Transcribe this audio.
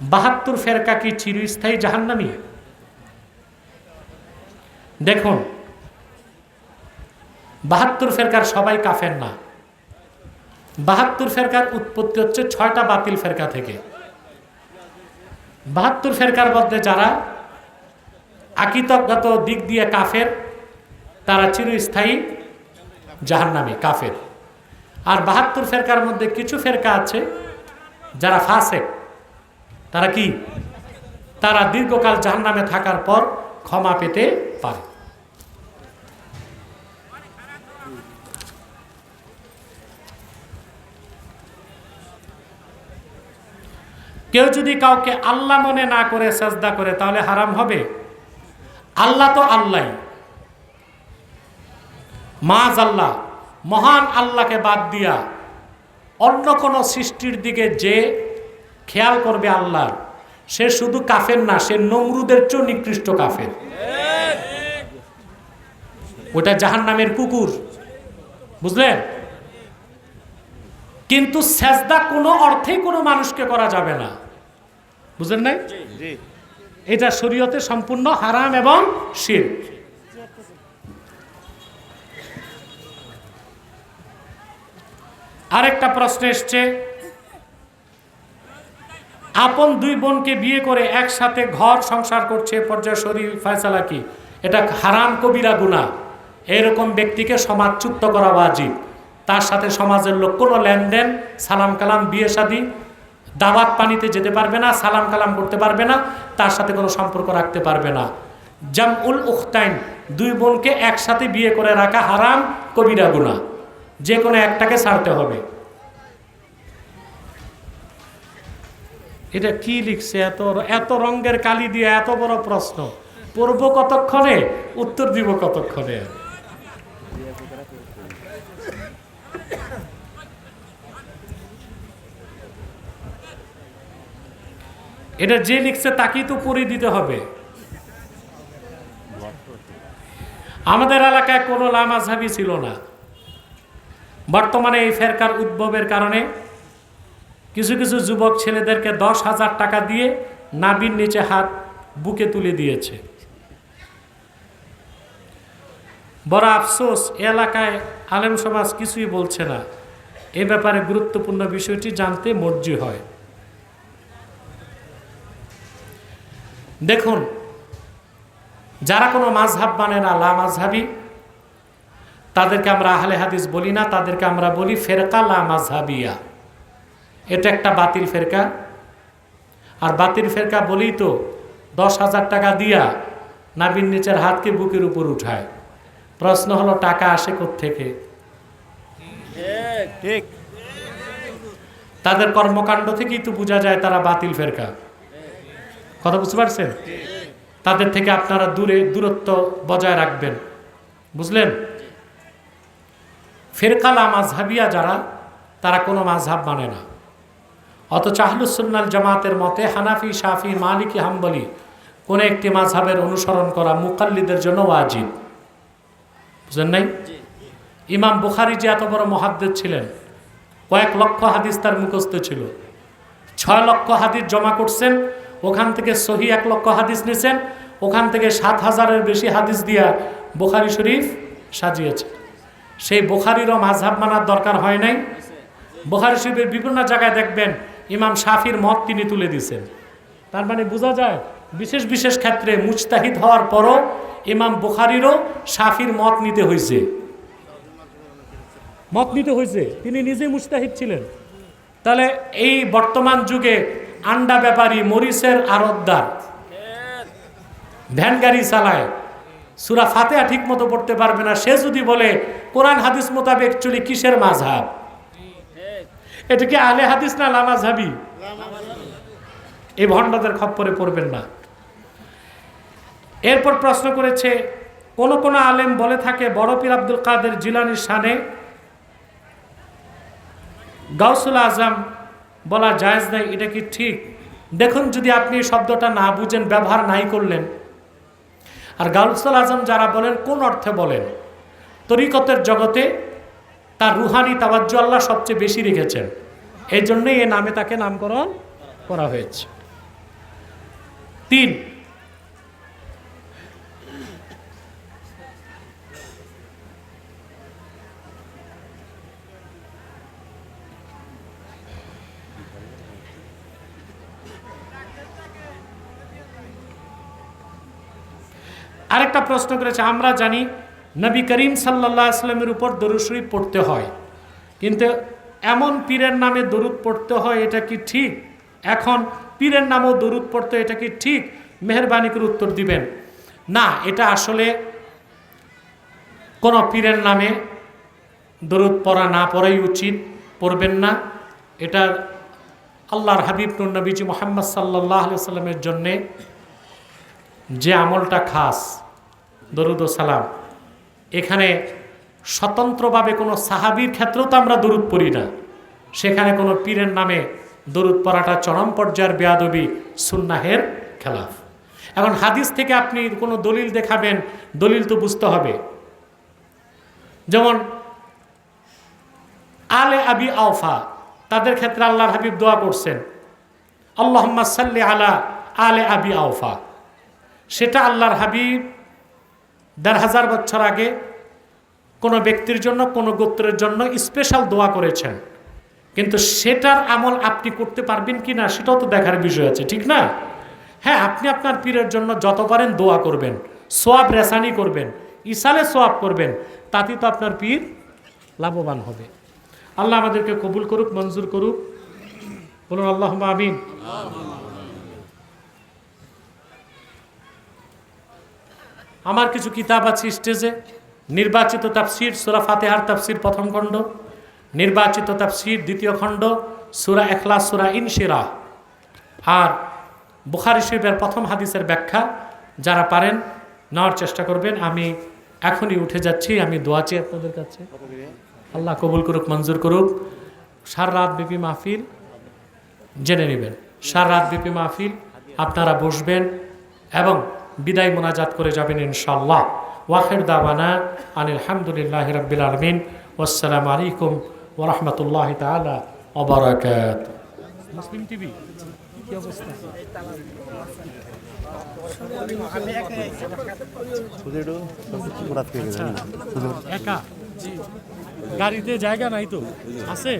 বাহাত্তর ফেরকা কি চিরস্থায়ী জাহান্নামী? দেখুন, বাহাত্তর ফেরকার সবাই কাফের না। বাহাত্তর ফেরকার উৎপত্তি হচ্ছে ছয়টা বাতিল ফেরকা থেকে। বাহাত্তর ফেরকার মধ্যে যারা আকিতগত দিক দিয়ে কাফের, তারা চিরস্থায়ী জাহান্নামী, কাফের। আর বাহাত্তর ফেরকার মধ্যে কিছু ফেরকা আছে যারা ফাসেক। তারা কি? তারা দীর্ঘকাল জাহান্নামে থাকার পর ক্ষমা পেতে পারে। কেউ যদি কাউকে আল্লাহ মনে না করে সাজদা করে, তাহলে হারাম হবে? আল্লাহ তো আল্লাহ। মাজ আল্লাহ মহান আল্লাহকে বাদ দিয়া অন্য কোনো সৃষ্টির দিকে যে খেয়াল করবে আল্লাহর সে শুধু কাফের না সে নমরুদের চেয়েও নিকৃষ্ট কাফের। ওটা জাহান নামের কুকুর বুঝলেন? কিন্তু সেজদা কোনো অর্থেই কোনো মানুষকে করা যাবে না। বুঝলেন নাই? এটা শরীয়তে সম্পূর্ণ হারাম এবং শির। আরেকটা প্রশ্ন এসছে আপন দুই বোনকে বিয়ে করে একসাথে ঘর সংসার করছে পর্যায়ে শরীর ফয়সালা কি? এটা হারাম কবিরা গুণা এরকম ব্যক্তিকে সমাজচ্যুত করা বাজিব তার সাথে সমাজের লোক কোনো লেনদেন, সালাম কালাম, বিয়ে শাদী, দাওয়াত পানিতে যেতে পারবে না, সালাম কালাম করতে পারবে না, তার সাথে কোনো সম্পর্ক রাখতে পারবে না। জাম উল উখতাইন, দুই বোনকে একসাথে বিয়ে করে রাখা হারাম কবিরা গুণা যে কোনো একটাকে ছাড়তে হবে। এটা কি লিখছে? এত এত রঙের কালি দিয়ে এত বড় প্রশ্ন। পড়ব কতক্ষণে? উত্তর দিব কতক্ষণে? এটা যে লিখছে তাকেই তো পড়ে দিতে হবে। আমাদের এলাকায় কোনো লামাঝাবি ছিল না। বর্তমানে এই ফেরকার উদ্ভবের কারণে কিছু কিছু যুবক ছেলেদেরকে দশ হাজার টাকা দিয়ে নাবির নিচে হাত বুকে তুলে দিয়েছে। বড় আফসোস এলাকায় আলেম সমাজ কিছুই বলছে না। এ ব্যাপারে গুরুত্বপূর্ণ বিষয়টি জানতে মর্জি হয়। দেখুন, যারা কোনো মাঝহাব মানে না, লা মাঝহাবি তাদেরকে আমরা আহলে হাদিস বলি না, তাদেরকে আমরা বলি ফেরকা লা মাঝহাবিয়া এটা একটা বাতিল ফেরকা। আর বাতিল ফেরকা বলি তো দশ হাজার টাকা দিয়া নাবির নিচের হাতকে বুকের উপর উঠায়। প্রশ্ন হলো টাকা আসে থেকে ঠিক। তাদের কর্মকাণ্ড থেকেই তো বোঝা যায় তারা বাতিল ফেরকা। কথা বুঝতে পারছেন? তাদের থেকে আপনারা দূরে দূরত্ব বজায় রাখবেন। বুঝলেন? ফেরকালা মাঝহাবিয়া যারা তারা কোনো মাঝহাব মানে না। অথচ আহলুসুন্নাল জামাতের মতে হানাফি শাফি মালিকি হাম্বলি কোনো একটি মাঝহাবের অনুসরণ করা মুকাল্লিদের জন্য ওয়াজিব। বুঝলেন নাই? ইমাম বুখারি যে এত বড় মহাদ্দের ছিলেন কয়েক লক্ষ হাদিস তার মুখস্থ ছিল। ছয় লক্ষ হাদিস জমা করছেন ওখান থেকে সহি এক লক্ষ হাদিস নিয়েছেন ওখান থেকে সাত হাজারের বেশি হাদিস দিয়া বুখারি শরীফ সাজিয়েছে। সেই বুখারিরও মাঝহাব মানার দরকার হয় নাই। বুখারি শরীফের বিভিন্ন জায়গায় দেখবেন ইমাম শাফির মত তিনি তুলে দিয়েছেন। তার মানে বোঝা যায়, বিশেষ বিশেষ ক্ষেত্রে মুজতাহিদ হওয়ার পরও ইমাম বুখারিরও শাফির মত নিতে হয়েছে। মত নিতে হয়েছে। তিনি নিজে মুস্তাহিদ ছিলেন। তাহলে এই বর্তমান যুগে আন্ডা ব্যাপারী মরিচের আরতদার ভ্যান গাড়ি চালায়। সুরা ফাতেহা ঠিক মতো পড়তে পারবে না। সে যদি বলে, কোরআন হাদিস মোতাবেক চলি কিসের মাঝহাব? এটা কি আলে হাদিস না লামাঝহাবি এই ভণ্ডদের খপ্পরে পড়বেন না। এরপর প্রশ্ন করেছে, কোন কোন আলেম বলে থাকে, বড় পীর আব্দুল কাদের জিলানির শানে গাউসুল আজম বলা জায়েজ নেই, এটা কি ঠিক? দেখুন, যদি আপনি শব্দটা না বুঝেন, ব্যবহার নাই করলেন, আর গাউসুল আজম যারা বলেন, কোন অর্থে বলেন? তরিকতের জগতে তার রুহানি তাবাজ্জু আল্লাহ সবচেয়ে বেশি রেখেছেন। এই জন্যই এ নামে তাকে নামকরণ করা হয়েছে। তিন। আরেকটা প্রশ্ন করেছে, আমরা জানি নবী করিম সাল্লাহ আসলামের উপর দরুদ শরীফ পড়তে হয়। কিন্তু এমন পীরের নামে দরুদ পড়তে হয়, এটা কি ঠিক? এখন পীরের নামেও দরুদ পড়তে এটা কি ঠিক? মেহরবানি করে উত্তর দিবেন। না, এটা আসলে কোনো পীরের নামে দরুদ পড়া না পড়াই উচিত, পড়বেন না। এটা আল্লাহর হাবিব নবীজি মোহাম্মদ সাল্লাহ সাল্লামের জন্যে যে আমলটা খাস। দরুদ ও সালাম। এখানে স্বতন্ত্রভাবে কোনো সাহাবির ক্ষেত্রেও তো আমরা দরুদ পড়ি না। সেখানে কোনো পীরের নামে দরুদ পড়াটা চরম পর্যায়ের বেয়াদবি, সুন্নাহের খেলাফ। এখন হাদিস থেকে আপনি কোনো দলিল দেখাবেন, দলিল তো বুঝতে হবে। যেমন, আলে আবি আওফা, তাদের ক্ষেত্রে আল্লাহর হাবিব দোয়া করছেন আল্লাহ সাল্লি আলা আলে আবি আওফা। সেটা আল্লাহর হাবিব দেড় হাজার বছর আগে কোনো ব্যক্তির জন্য, কোনো গোত্রের জন্য স্পেশাল দোয়া করেছেন। কিন্তু সেটার আমল আপনি করতে পারবেন কি না, সেটাও তো দেখার বিষয় আছে, ঠিক না? হ্যাঁ আপনি আপনার পীরের জন্য যত পারেন দোয়া করবেন, সোয়াব রেসানি করবেন, ইসালে সোয়াব করবেন তাতে তো আপনার পীর লাভবান হবে। আল্লাহ আমাদেরকে কবুল করুক, মঞ্জুর করুক। বলুন আল্লাহ আমিন। আমার কিছু কিতাব আছে স্টেজে। নির্বাচিত তাফসির, সুরা ফাতেহার তাফসির প্রথম খণ্ড। নির্বাচিত তাফসির দ্বিতীয় খণ্ড, সুরা এখলাস সুরা ইনশিরা আর বুখারি শরীফের প্রথম হাদিসের ব্যাখ্যা, যারা পারেন, নেওয়ার চেষ্টা করবেন। আমি এখনই উঠে যাচ্ছি, আমি দোয়া চাই আপনাদের কাছে। আল্লাহ কবুল করুক, মঞ্জুর করুক। সার রাত ব্যাপী মাহফিল, জেনে নেবেন। সার রাত ব্যাপী মাহফিল, আপনারা বসবেন এবং বিদায় মোনাজাত করে যাবেন ইনশাল্লাহ ওয়াখের দাওয়ানা আনিল হামদুলিল্লাহ রব্বিল আলমিন। আসসালামু আলাইকুম ওরহমতুল্লাহ তালা অবরাকাত মুসলিম টিভি? কি অবস্থা? একা? গাড়িতে জায়গা নাই তো? আছে?